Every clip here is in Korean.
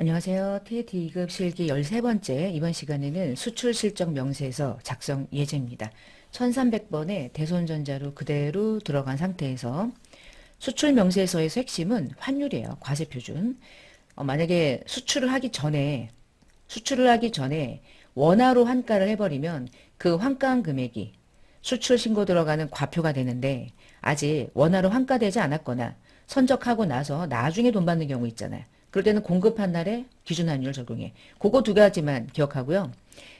안녕하세요. TAT 2급 실기 13번째 이번 시간에는 수출 실적 명세서 작성 예제입니다. 1300번에 대손전자로 그대로 들어간 상태에서 수출 명세서에서 핵심은 환율이에요. 과세 표준. 어, 만약에 수출을 하기 전에 수출을 하기 전에 원화로 환가를 해버리면 그 환가한 금액이 수출 신고 들어가는 과표가 되는데 아직 원화로 환가되지 않았거나 선적하고 나서 나중에 돈 받는 경우 있잖아요. 그럴 때는 공급한 날에 기준 환율 적용해. 그거 두 가지만 기억하고요.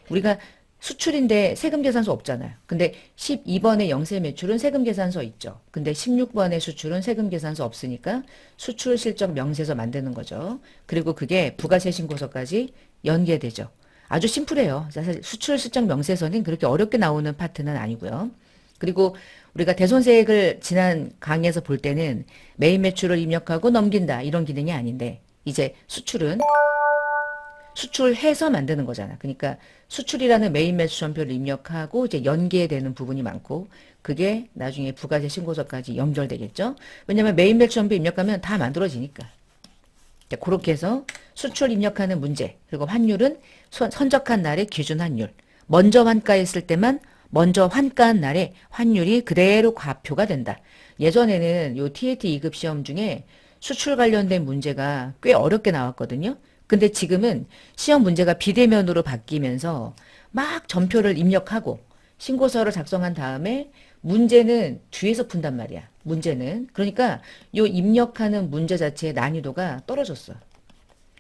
우리가 수출인데 세금 계산서 없잖아요. 근데 12번의 영세 매출은 세금 계산서 있죠. 근데 16번의 수출은 세금 계산서 없으니까 수출 실적 명세서 만드는 거죠. 그리고 그게 부가세 신고서까지 연계되죠. 아주 심플해요. 사실 수출 실적 명세서는 그렇게 어렵게 나오는 파트는 아니고요. 그리고 우리가 대손세액을 지난 강의에서 볼 때는 메인 매출을 입력하고 넘긴다 이런 기능이 아닌데 이제 수출은 수출해서 만드는 거잖아. 그러니까 수출이라는 메인 매출전표를 입력하고 이제 연계되는 부분이 많고 그게 나중에 부가세 신고서까지 연결되겠죠. 왜냐하면 메인 매출전표 입력하면 다 만들어지니까. 자, 그렇게 해서 수출 입력하는 문제 그리고 환율은 선- 선적한 날의 기준 환율 먼저 환가했을 때만 먼저 환가한 날에 환율이 그대로 과표가 된다. 예전에는 요 TAT 2급 시험 중에 수출 관련된 문제가 꽤 어렵게 나왔거든요. 근데 지금은 시험 문제가 비대면으로 바뀌면서 막 전표를 입력하고 신고서를 작성한 다음에 문제는 뒤에서 푼단 말이야. 문제는. 그러니까 요 입력하는 문제 자체의 난이도가 떨어졌어.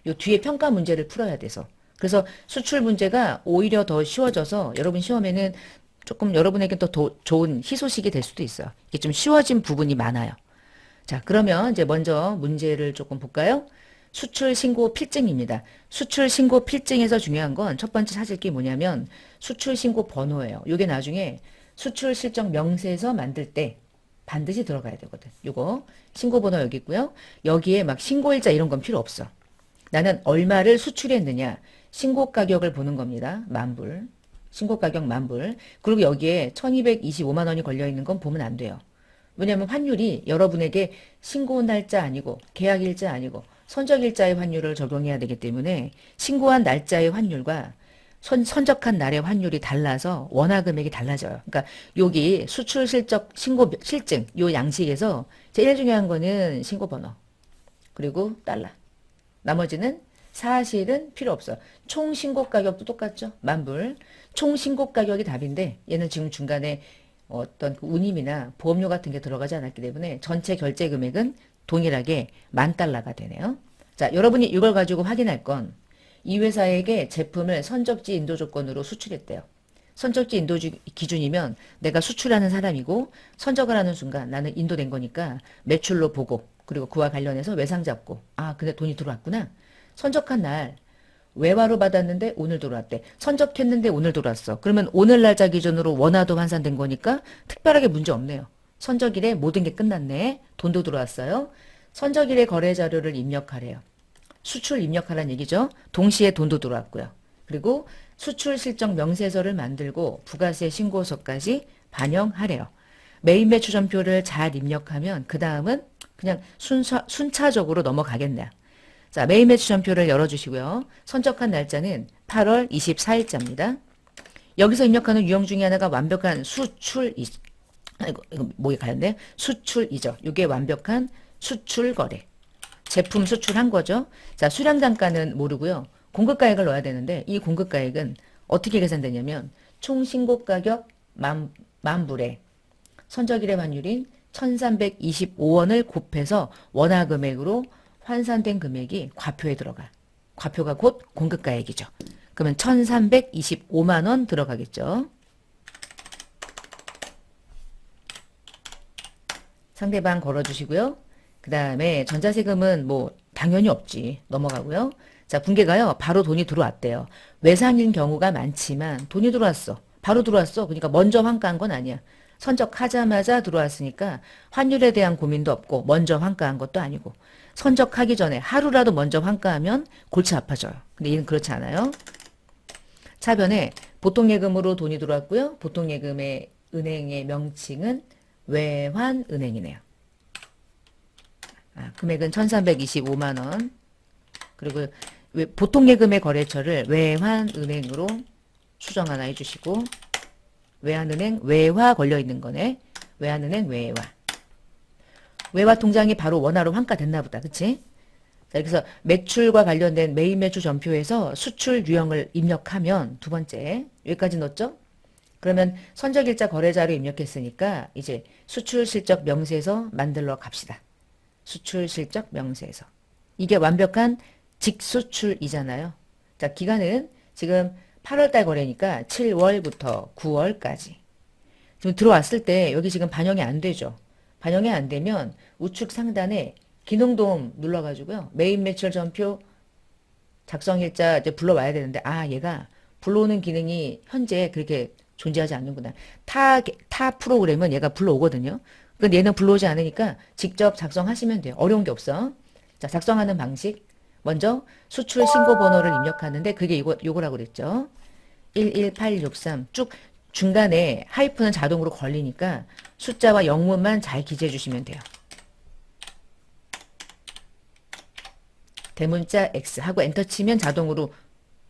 요 뒤에 평가 문제를 풀어야 돼서. 그래서 수출 문제가 오히려 더 쉬워져서 여러분 시험에는 조금 여러분에게 더 도- 좋은 희소식이 될 수도 있어요. 이게 좀 쉬워진 부분이 많아요. 자, 그러면 이제 먼저 문제를 조금 볼까요? 수출 신고 필증입니다. 수출 신고 필증에서 중요한 건 첫 번째 찾을 게 뭐냐면 수출 신고 번호예요. 요게 나중에 수출 실적 명세서 만들 때 반드시 들어가야 되거든. 요거 신고 번호 여기 있고요. 여기에 막 신고일자 이런 건 필요 없어. 나는 얼마를 수출했느냐. 신고 가격을 보는 겁니다. 만불. 신고 가격 만불. 그리고 여기에 1225만 원이 걸려 있는 건 보면 안 돼요. 왜냐하면 환율이 여러분에게 신고 날짜 아니고 계약 일자 아니고 선적 일자의 환율을 적용해야 되기 때문에 신고한 날짜의 환율과 선, 선적한 날의 환율이 달라서 원화 금액이 달라져요. 그러니까 여기 수출 실적 신고 실증 요 양식에서 제일 중요한 거는 신고 번호 그리고 달러. 나머지는 사실은 필요 없어. 총 신고 가격도 똑같죠. 만불. 총 신고 가격이 답인데 얘는 지금 중간에 어떤 그 운임이나 보험료 같은 게 들어가지 않았기 때문에 전체 결제 금액은 동일하게 만 달러가 되네요. 자, 여러분이 이걸 가지고 확인할 건 이 회사에게 제품을 선적지 인도 조건으로 수출했대요. 선적지 인도 주- 기준이면 내가 수출하는 사람이고 선적을 하는 순간 나는 인도된 거니까 매출로 보고 그리고 그와 관련해서 외상 잡고 아 근데 돈이 들어왔구나 선적한 날 외화로 받았는데 오늘 들어왔대 선적했는데 오늘 들어왔어 그러면 오늘 날짜 기준으로 원화도 환산된 거니까 특별하게 문제 없네요 선적일에 모든 게 끝났네 돈도 들어왔어요 선적일에 거래 자료를 입력하래요 수출 입력하라는 얘기죠. 동시에 돈도 들어왔고요. 그리고 수출 실적 명세서를 만들고 부가세 신고서까지 반영하래요. 메인 매출 전표를 잘 입력하면 그 다음은 그냥 순차, 순차적으로 넘어가겠네요. 자, 메인 매출 전표를 열어주시고요. 선적한 날짜는 8월 24일자입니다. 여기서 입력하는 유형 중에 하나가 완벽한 수출, 이, 아이고, 이거 뭐에 가는데? 수출이죠. 이게 완벽한 수출 거래. 제품 수출한 거죠. 자, 수량 단가는 모르고요. 공급 가액을 넣어야 되는데 이 공급 가액은 어떻게 계산되냐면 총 신고 가격 만, 만 불에 선적일의 환율인 1325원을 곱해서 원화 금액으로 환산된 금액이 과표에 들어가. 과표가 곧 공급가액이죠. 그러면 1325만 원 들어가겠죠. 상대방 걸어주시고요. 그 다음에 전자세금은 뭐 당연히 없지. 넘어가고요. 자, 분계가요. 바로 돈이 들어왔대요. 외상인 경우가 많지만 돈이 들어왔어. 바로 들어왔어. 그러니까 먼저 환가한 건 아니야. 선적하자마자 들어왔으니까 환율에 대한 고민도 없고 먼저 환가한 것도 아니고 선적하기 전에 하루라도 먼저 환가하면 골치 아파져요. 근데 얘는 그렇지 않아요. 차변에 보통 예금으로 돈이 들어왔고요. 보통 예금의 은행의 명칭은 외환은행이네요. 아, 금액은 1325만 원. 그리고 외- 보통 예금의 거래처를 외환은행으로 수정 하나 해주시고 외환은행 외화 걸려 있는 거네. 외환은행 외화. 외화 통장이 바로 원화로 환가됐나 보다. 그치? 자, 그래서 매출과 관련된 매일 매출 전표에서 수출 유형을 입력하면 두 번째 여기까지 넣었죠? 그러면 선적일자 거래자로 입력했으니까 이제 수출 실적 명세서 만들러 갑시다. 수출 실적 명세서. 이게 완벽한 직수출이잖아요. 자, 기간은 지금 8월달 거래니까 7월부터 9월까지. 지금 들어왔을 때 여기 지금 반영이 안 되죠. 반영이 안 되면 우측 상단에 기능도움 눌러가지고요. 메인 매출 전표 작성일자 이제 불러와야 되는데 아 얘가 불러오는 기능이 현재 그렇게 존재하지 않는구나. 타, 타 프로그램은 얘가 불러오거든요. 근데 얘는 불러오지 않으니까 직접 작성하시면 돼요. 어려운 게 없어. 자, 작성하는 방식. 먼저 수출 신고 번호를 입력하는데 그게 이거, 요거라고 그랬죠. 11863. 쭉 중간에 하이픈은 자동으로 걸리니까 숫자와 영문만 잘 기재해 주시면 돼요. 대문자 X 하고 엔터 치면 자동으로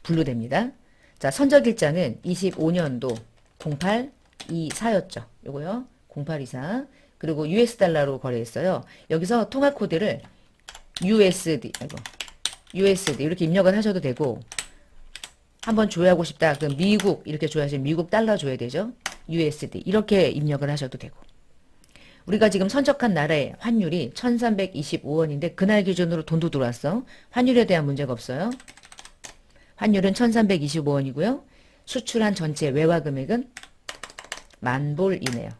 분류됩니다. 자, 선적일자는 25년도 0824였죠. 요거요. 0824. 그리고 US 달러로 거래했어요. 여기서 통화 코드를 USD, 아이고, USD 이렇게 입력을 하셔도 되고 한번 조회하고 싶다. 그럼 미국 이렇게 조회하시면 미국 달러 줘야 되죠. USD 이렇게 입력을 하셔도 되고 우리가 지금 선적한 나라의 환율이 1325원인데 그날 기준으로 돈도 들어왔어. 환율에 대한 문제가 없어요. 환율은 1325원이고요. 수출한 전체 외화 금액은 만불이네요.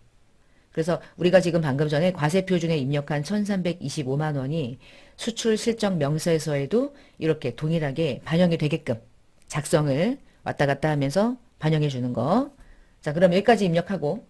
그래서 우리가 지금 방금 전에 과세 표준에 입력한 1325만 원이 수출 실적 명세서에도 이렇게 동일하게 반영이 되게끔 작성을 왔다 갔다 하면서 반영해 주는 거. 자, 그럼 여기까지 입력하고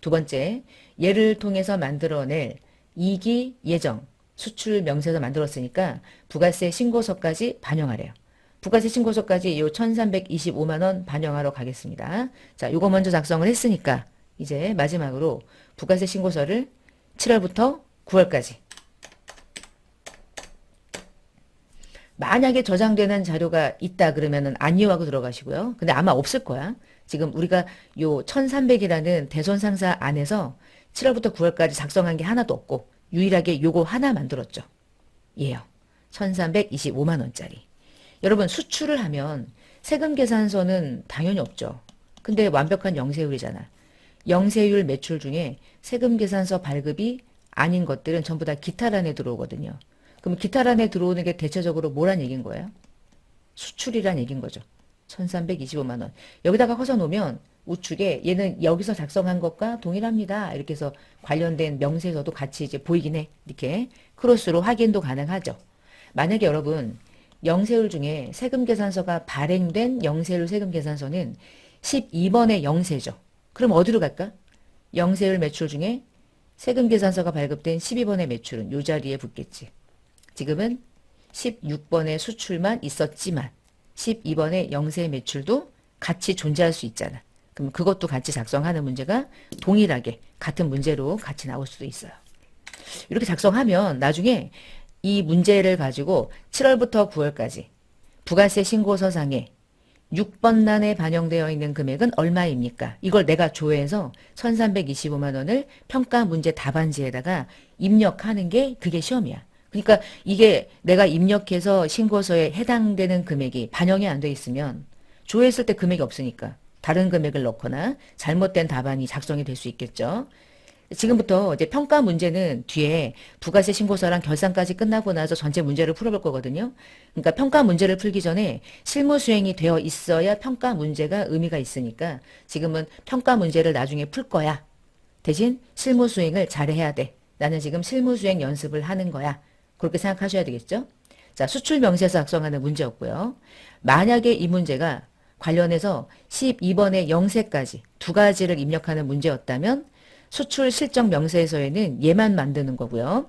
두 번째, 얘를 통해서 만들어낼 이기 예정 수출 명세서 만들었으니까 부가세 신고서까지 반영하래요. 부가세 신고서까지 요 1325만 원 반영하러 가겠습니다. 자, 요거 먼저 작성을 했으니까 이제 마지막으로 부가세 신고서를 7월부터 9월까지 만약에 저장되는 자료가 있다 그러면은 아니요 하고 들어가시고요. 근데 아마 없을 거야. 지금 우리가 요 1300이라는 대손 상사 안에서 7월부터 9월까지 작성한 게 하나도 없고 유일하게 요거 하나 만들었죠. 예요. 1325만 원짜리. 여러분 수출을 하면 세금 계산서는 당연히 없죠. 근데 완벽한 영세율이잖아. 영세율 매출 중에 세금 계산서 발급이 아닌 것들은 전부 다 기타 란에 들어오거든요. 그럼 기타란에 들어오는 게 대체적으로 뭐란 얘기인 거예요? 수출이란 얘기인 거죠. 1325만 원. 여기다가 허서 놓으면 우측에 얘는 여기서 작성한 것과 동일합니다. 이렇게 해서 관련된 명세서도 같이 이제 보이긴 해. 이렇게 크로스로 확인도 가능하죠. 만약에 여러분 영세율 중에 세금 계산서가 발행된 영세율 세금 계산서는 12번의 영세죠. 그럼 어디로 갈까? 영세율 매출 중에 세금 계산서가 발급된 12번의 매출은 이 자리에 붙겠지. 지금은 16번의 수출만 있었지만 12번의 영세 매출도 같이 존재할 수 있잖아. 그럼 그것도 같이 작성하는 문제가 동일하게 같은 문제로 같이 나올 수도 있어요. 이렇게 작성하면 나중에 이 문제를 가지고 7월부터 9월까지 부가세 신고서상에 6번란에 반영되어 있는 금액은 얼마입니까? 이걸 내가 조회해서 1325만 원을 평가 문제 답안지에다가 입력하는 게 그게 시험이야. 그러니까 이게 내가 입력해서 신고서에 해당되는 금액이 반영이 안 돼 있으면 조회했을 때 금액이 없으니까 다른 금액을 넣거나 잘못된 답안이 작성이 될 수 있겠죠. 지금부터 이제 평가 문제는 뒤에 부가세 신고서랑 결산까지 끝나고 나서 전체 문제를 풀어볼 거거든요. 그러니까 평가 문제를 풀기 전에 실무 수행이 되어 있어야 평가 문제가 의미가 있으니까 지금은 평가 문제를 나중에 풀 거야. 대신 실무 수행을 잘해야 돼. 나는 지금 실무 수행 연습을 하는 거야. 그렇게 생각하셔야 되겠죠? 자, 수출 명세서 작성하는 문제였고요. 만약에 이 문제가 관련해서 12번의 영세까지 두 가지를 입력하는 문제였다면 수출 실적 명세서에는 얘만 만드는 거고요.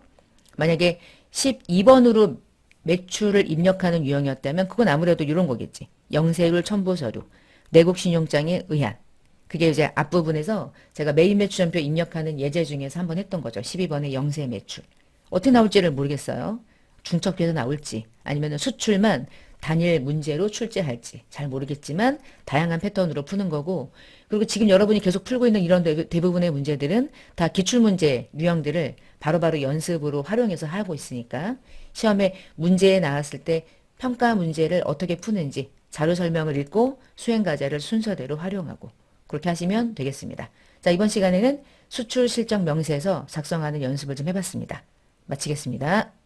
만약에 12번으로 매출을 입력하는 유형이었다면 그건 아무래도 이런 거겠지. 영세율 첨부 서류, 내국 신용장의 의한. 그게 이제 앞부분에서 제가 메인 매출전표 입력하는 예제 중에서 한번 했던 거죠. 12번의 영세 매출. 어떻게 나올지를 모르겠어요. 중첩해서 나올지 아니면 수출만 단일 문제로 출제할지 잘 모르겠지만 다양한 패턴으로 푸는 거고 그리고 지금 여러분이 계속 풀고 있는 이런 대- 대부분의 문제들은 다 기출문제 유형들을 바로바로 연습으로 활용해서 하고 있으니까 시험에 문제에 나왔을 때 평가 문제를 어떻게 푸는지 자료 설명을 읽고 수행 과제를 순서대로 활용하고 그렇게 하시면 되겠습니다. 자, 이번 시간에는 수출 실적 명세서 작성하는 연습을 좀 해봤습니다. 마치겠습니다.